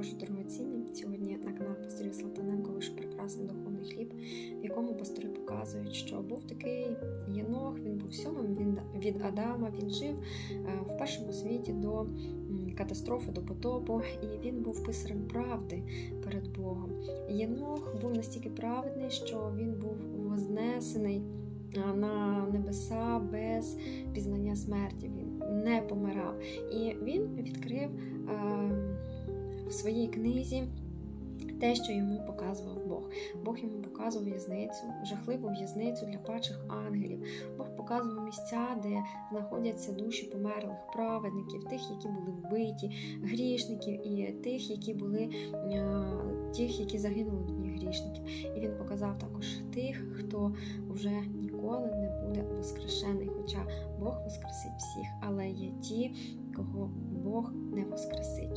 Боже дорогоцінні. Сьогодні на канал Пасторів Салтаненко вийшов прекрасний духовний хліб, в якому пастори показують, що був такий єнох, він був сьомим він від Адама. Він жив е, в першому світі до катастрофи, до потопу, і він був писарем правди перед Богом. Єнох був настільки праведний, що він був вознесений е, на небеса без пізнання смерті. Він не помирав. І він відкрив е, в своїй книзі те, що йому показував Бог. Бог йому показував в'язницю, жахливу в'язницю для падших ангелів. Бог показував місця, де знаходяться душі померлих праведників, тих, які були вбиті, грішників, і тих, які були е, тих, які загинули в дні грішників. І він показав також тих, хто вже ніколи не буде воскрешений. Хоча Бог воскресить всіх, але є ті, кого Бог не воскресить.